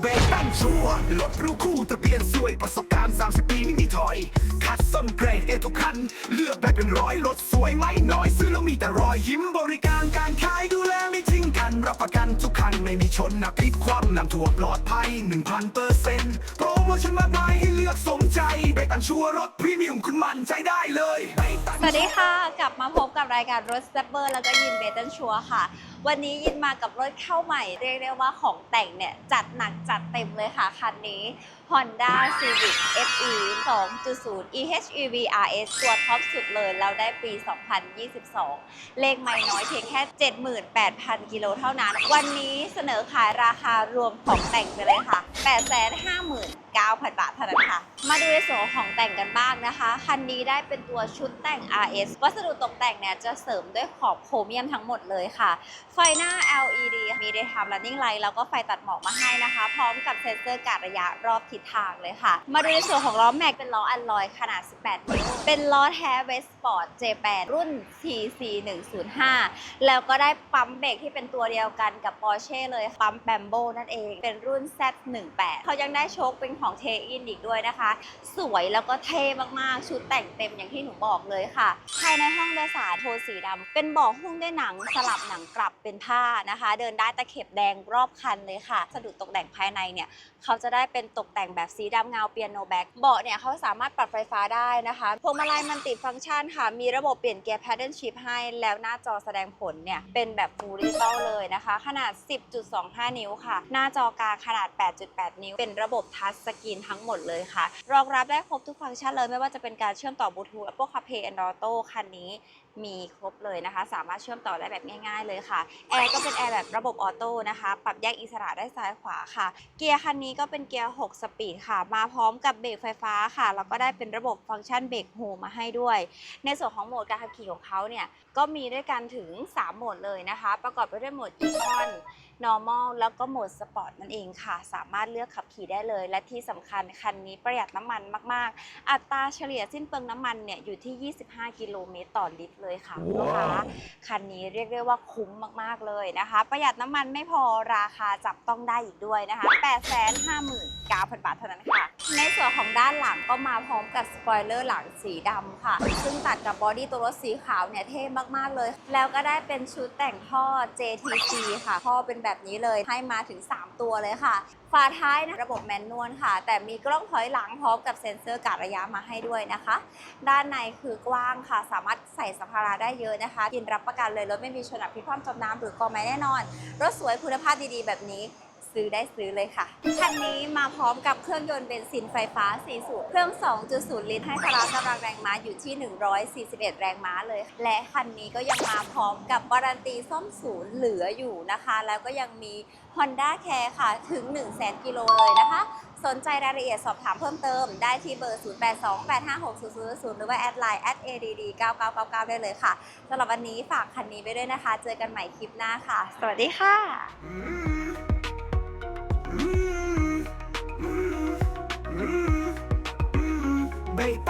เบรกตั้งชัวร์รถรู้คู่ทะเบียนสวยประสบการณ์ 30 ปีไม่มีถอย คัดส้นเกรดเอทุกคัน เลือกแบบเป็นร้อยรถสวยไม่น้อย ซื้อแล้วมีแต่รอยยิ้มบริการการขายดูแลไม่ทิ้งกัน รับประกันทุกคัน ไม่มีชนนะพลิกความนำถั่วปลอดภัย 1,000เปอร์เซ็นต์โปรโมชั่นมากมายให้เลือกสมใจเบรกตั้งชัวร์รถพรีเมียมคุณมั่นใจได้เลย สวัสดีค่ะ กลับมาพบกับรายการรถสเตปเปอร์แล้วก็ยินเบตันชัวค่ะ วันนี้ยินมากับรถเข้าใหม่ เรียกได้ว่าของแต่งเนี่ย จัดหนักจัดเต็มเลยค่ะ คันนี้ Honda Civic FE 2.0 EHEV RS ตัวท็อปสุดเลยแล้วได้ปี 2022 เลขไม่น้อยเพียงแค่ 78,000 กิโลเท่านั้น วันนี้เสนอขายราคารวมของแต่งไปเลยค่ะ 859,000 บาทเท่านั้นค่ะ มาดูในส่วนของแต่งกันบ้างนะคะ คันนี้ได้เป็นตัวชุดแต่ง RS วัสดุตกแต่งเนี่ยจะเสริมด้วยขอบโครเมียมทั้งหมดเลยค่ะไฟหน้า LED มี daytime running light แล้วก็ไฟตัดหมอกมาให้นะคะ พร้อมกับเซ็นเซอร์การระยะรอบทิศทางเลยค่ะ มาดูในส่วนของล้อแม็กเป็นล้ออัลลอยขนาด 18 นิ้ว เป็นล้อแท้เวสปอร์ต J8 รุ่น TC 105แล้วก็ได้ปั๊มเบรกที่เป็นตัวเดียวกันกับ Porsche เลยปั๊มแบมโบนั่นเอง เป็นรุ่น Z18 เขายังได้โชคเป็นของเทอินอีกด้วยนะคะ สวยแล้วก็เท่มากๆ ชุดแต่งเต็มอย่างที่หนูบอกเลยค่ะ ภายในห้องโดยสารโทนสีดำเป็นเบาะหุ้มด้วยหนังสลับหนังกลับเป็นผ้านะคะ เดินได้ตะเข็บแดงรอบคันเลยค่ะสะดุดตกแต่งภายในเนี่ยเขาจะได้เป็นตกแต่งแบบสีดำเงาเปียโนแบ็กเบาะเนี่ยเขาสามารถปรับไฟฟ้าได้นะคะพวงมาลัยมันติดฟังก์ชันค่ะ มีระบบเปลี่ยนเกียร์ paddle shift ให้ แล้วหน้าจอแสดงผลเนี่ย เป็นแบบ full digital เลยนะคะ ขนาด 10.25 นิ้วค่ะ หน้าจอกลางขนาด 8.8 นิ้ว เป็นระบบทัชสกรีนทั้งหมดเลยค่ะ รองรับได้ครบทุกฟังก์ชันเลย ไม่ว่าจะเป็นการเชื่อมต่อบลูทูธ Apple CarPlay and Auto คันนี้มีครบเลยนะคะ สามารถเชื่อมต่อได้แบบง่าย ๆ เลยค่ะ แอร์ก็เป็นแอร์แบบระบบออโตนะคะ ปรับแยกอิสระได้ซ้ายขวาค่ะ เกียร์คันนี้ก็เป็นเกียร์ 6 สปีดค่ะ มาพร้อมกับเบรกไฟฟ้าค่ะ แล้วก็ได้เป็นระบบฟังก์ชันเบรกโฮมาให้ด้วย ในส่วนของโหมดการขับขี่ของเขาเนี่ย ก็มีด้วยกันถึง 3 โหมดเลยนะคะ ประกอบไปด้วยโหมดอีคอน normal แล้วก็โหมด Sport นั่นเองค่ะ สามารถเลือกขับขี่ได้เลย และที่สำคัญคันนี้ประหยัดน้ำมันมาก ๆ อัตราเฉลี่ยสิ้นเปลืองน้ำมันเนี่ยอยู่ที่ 25 กิโลเมตรต่อลิตรเลยค่ะคุณลูกค้าคันนี้เรียกได้ว่าคุ้มมาก ๆ เลยนะคะ ประหยัดน้ำมันไม่พอราคาจับต้องได้อีกด้วยนะคะ 859,000 บาทเท่านั้นค่ะ ในส่วนของด้านหลังก็มาพร้อมกับสปอยเลอร์หลังสีดำค่ะ ซึ่งตัดกับบอดี้ตัวรถสีขาวเนี่ยเท่มาก ๆ เลย แล้วก็ได้เป็นชุดแต่งท่อ JTC ค่ะท่อเป็นแบบนี้เลยให้มาถึง 3 ตัวเลยค่ะ ฝาท้ายนะระบบแมนนวลค่ะ แต่มีกล้องถอยหลังพร้อมกับเซ็นเซอร์การระยะมาให้ด้วยนะคะ ด้านในคือกว้างค่ะ สามารถใส่สัมภาระได้เยอะนะคะยินรับประกันเลยรถไม่มีชนอับพลิกคว่ำจมน้ำหรือกอไม้แน่นอน รถสวยคุณภาพดีๆ แบบนี้ ซื้อได้ซื้อเลยค่ะ คันนี้มาพร้อมกับเครื่องยนต์เบนซินไฟฟ้า 4 สูบเครื่อง 2.0 ลิตร ให้พละกำลังแรงม้าอยู่ที่ 141 แรงม้าเลย และคันนี้ก็ยังมาพร้อมกับวารันตีซ่อมศูนย์เหลืออยู่นะคะ แล้วก็ยังมี Honda Care ค่ะ ถึง 1 0 0 0 0 0กิโลเลยนะคะ สนใจรายละเอียดสอบถามเพิ่มเติม ได้ที่เบอร์ 0828560000 หรือว่าแอดไลน์ @add9999 ได้เลยค่ะสำหรับวันนี้ฝากคันนี้ไปด้วยนะคะ เจอกันใหม่คลิปหน้าค่ะ สวัสดีค่ะ